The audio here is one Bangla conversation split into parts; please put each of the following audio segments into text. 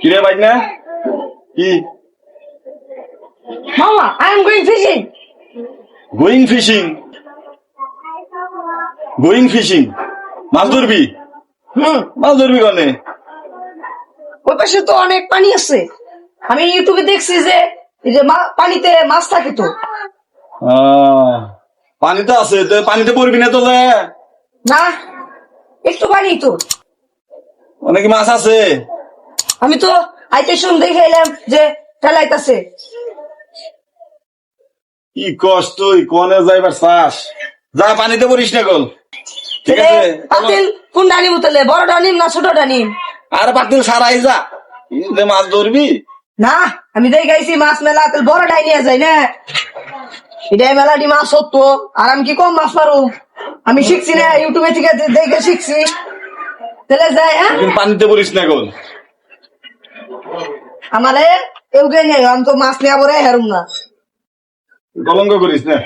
কিরে বাইক না কি? Mama, I am going fishing. Going fishing going fishing মাছ ধরবি? হুম। মাছ ধরবি কনে? ওই পাশে তো অনেক পানি আছে। আমি ইউটিউবে দেখছি যে এই যে পানিতে মাছ থাকে তো। পানিতে আছে তো পানিতে পড়বি না তো? না। একটু পানি তো। অনেক মাছ আছে। আমি তো আইতে শুন দেখে এলাম যে ফেলাইতাছে কি কষ্ট কনে যাইবার চাস যা পানিতে পড়িস না কল ঠিক আছে পাতিল কোন ডানি মুতলে বড় ডানিম না ছোট ডানিম আর পাতিল সারাই যা। মাছ ধরবি? না আমি দেখ গাইছি মাছ মেলা বড় ডাই নিয়ে যাই না? এটাই মেলাটি মাছ সত্য আর আমি কি কম মাছ পারো আমি শিখছি না ইউটিউবে থেকে দেখে শিখছি তাহলে যাই হ্যাঁ? পানিতে পড়িস না কল আমারে এউকে নেই আমি তো মাছ নেওয়া পরে হেরুম না। কলঙ্ক করিস না।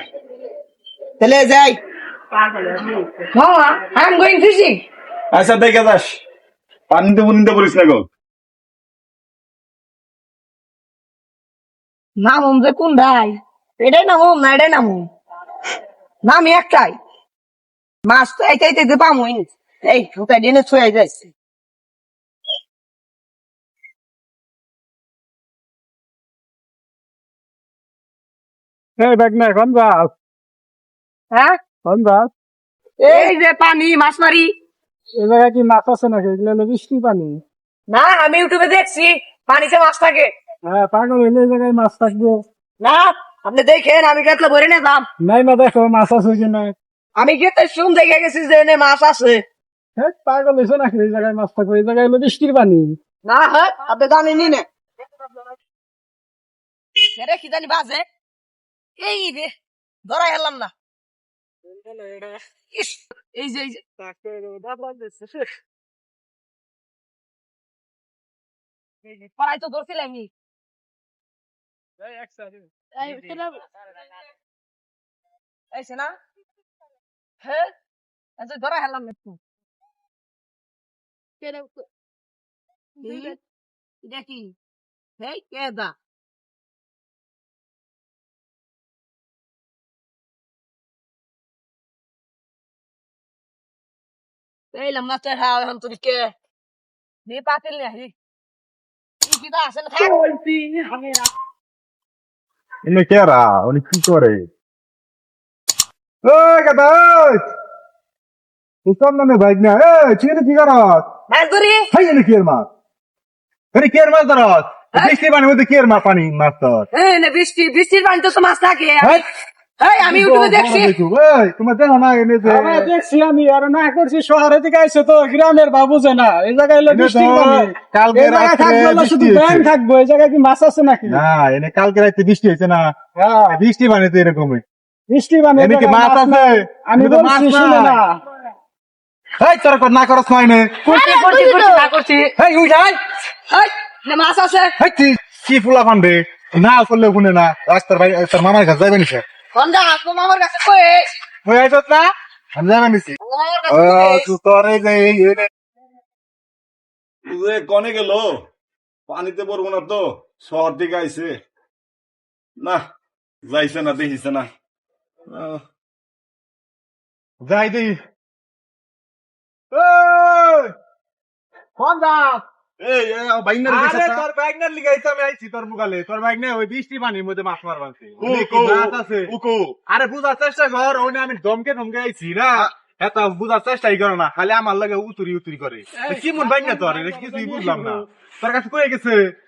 তাহলে যাই মামা আই এম গোয়িং ফিশিং আচ্ছা দেখে যাস। পানিতে পানিতে পড়িস না কল নামুম যে কোন ডাই এটাই নামুম না এটাই নামুম নামি একটাই। মাছ তো এইটাই তো পামই এই ছুঁয়ে যাচ্ছে এই দেখ না এখন যাস। হ্যাঁ? এখন যাস। এই যে পানি মাছ মারি। এই জায়গায় কি মাছ আছে নাকি? এগুলো হলো বৃষ্টি পানি। না আমি ইউটিউবে দেখছি পানিতে মাছ থাকে। হ্যাঁ পাগল হইলে এই জায়গায় মাছ থাকবে। না আপনি দেখেন আমি গেতলে ভরে নিয়ে যাম নাই না দেখো মাছ আছে কিনা আমি গেতে শুন দেখে গেছি যে এনে মাছ আছে। হ্যাঁ পাগল হয়েছে নাকি? এই জায়গায় মাছ থাকবে এই জায়গায় হলো বৃষ্টির পানি না হ্যাঁ আপনি জানি নি নে। রে কি জানি বাজে। এই রে ধরা হেলাম না। এই যে এই যে। পাড়ায় তো ধরছিলাম নি এইছে না হ্যাঁ আচ্ছা ধরা হেলাম একটু দেখি হেই কে দা এইলাম না তো হ্যাঁ এখন তুই কে নি পাতিল নি কি দা আসেন থাক আমি না এনে কেরা উনি কি করে উত্তম নামে বাইক না এ চিনে কি করত মাছ ধরি হাই এনে কিয়ের মাছ আরে কিয়ের মাছ ধরত বৃষ্টি পানির মধ্যে কিয়ের মাছ পানি মাছ ধর এই নে বৃষ্টি বৃষ্টির পানি তো মাছ থাকে আমি ইউটিউবে দেখছি। তোমার দেখো না এনে যে। আমি দেখছি আমি আর না করছি শহরে থেকে তো গ্রামের বাবু যে না। এই জায়গায় হলো কালকে থাকবে শুধু এই জায়গায় কি মাছ আছে নাকি? না এনে কালকে রাতে বৃষ্টি হয়েছে না। হ্যাঁ। বৃষ্টি পানি তো এরকমই। বৃষ্টি এনে কি মাছ আছে? আমি তো মাছ শুনে না। এই তোর কর না করছি করছি করছি না করছি। হেই উই যাই এই নে মাছ আছে। কি ফুলা পানবে না করলে গুনে না। রাস্তার বাইরে তোর মামার কাছে যাবে নিছে আসব আমার কাছে কই না ও তোর যে কনে গেল? পানিতে পড়ব না তো শহর থেকে আইছে। না যাইছে না দেখিছে না। যাই দি ওই আরে বুঝার চেষ্টা কর আমি ধমকে আইছি না। এত বুঝার চেষ্টাই করে না খালি আমার লাগে উতুরি উতুরি করে। কি মন না তোর? কিছুই বুঝলাম না। তোর কাছে কয়ে গেছে?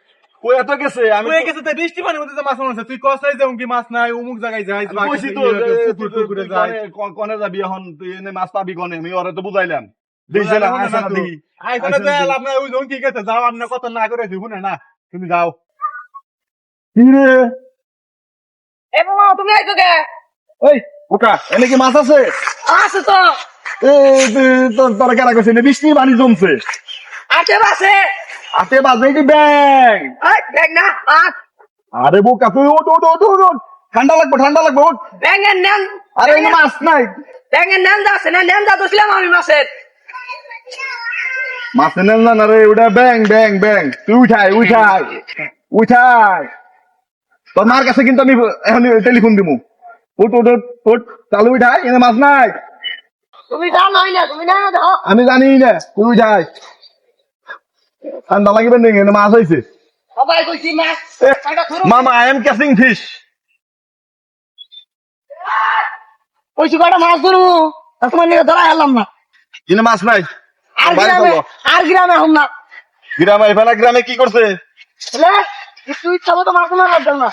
আমি কয়ে গেছে তো? বৃষ্টি পানির মধ্যে মাছ মারছে তুই কসাই যাও কি মাছ নাই অমুক জায়গায় যাই কইছি তো যে, তুই- যায়। কনে- ক- কনে যাবি এখন? তুই এনে মাছ পাবি কনে? আমি ওরে তো বুঝাইলাম। না না না যাও না করে দিব না তুমি যাও এ বাবা তুমি কে ওই এনে কি মাছ আছে আছে তো তোর তোর কেনা করছে এনে বৃষ্টি পানি জমছে বাসে আতে বাজে কি ব্যাং না আট আরে বোকা তুই ঠান্ডা লাগবে ঠান্ডা লাগবে ওঠ ব্যাঙের নেন আরে এনে মাছ নাই ব্যাঙের নেন আছে না নেন দা দছিলাম আমি মাছের মাছ নেন না রে ওটা ব্যাং ব্যাং ব্যাং। তুই উঠাই উঠাই উঠাই। তোর মার কাছে কিন্তু আমি এখন টেলিফোন দিমু। উঠ উঠ উঠ, চালু উঠাই এনে মাছ নাই। তুমি জানোই না তুমি না আমি জানি না তুই উঠাই। ঠান্ডা লাগিবে এনে মাছ হয়েছে সবাই কইছি মাছ মামা আই এম ক্যাচিং ফিশ কইছি কটা মাছ ধরবো? তোমার নিয়ে ধরা এলাম না। এনে মাছ নাই। আর গ্রামে। আর গ্রামে এখন না। গ্রামে এফালা গ্রামে কি করছে? তুই ইচ্ছা মতো মাছ না লাগবে না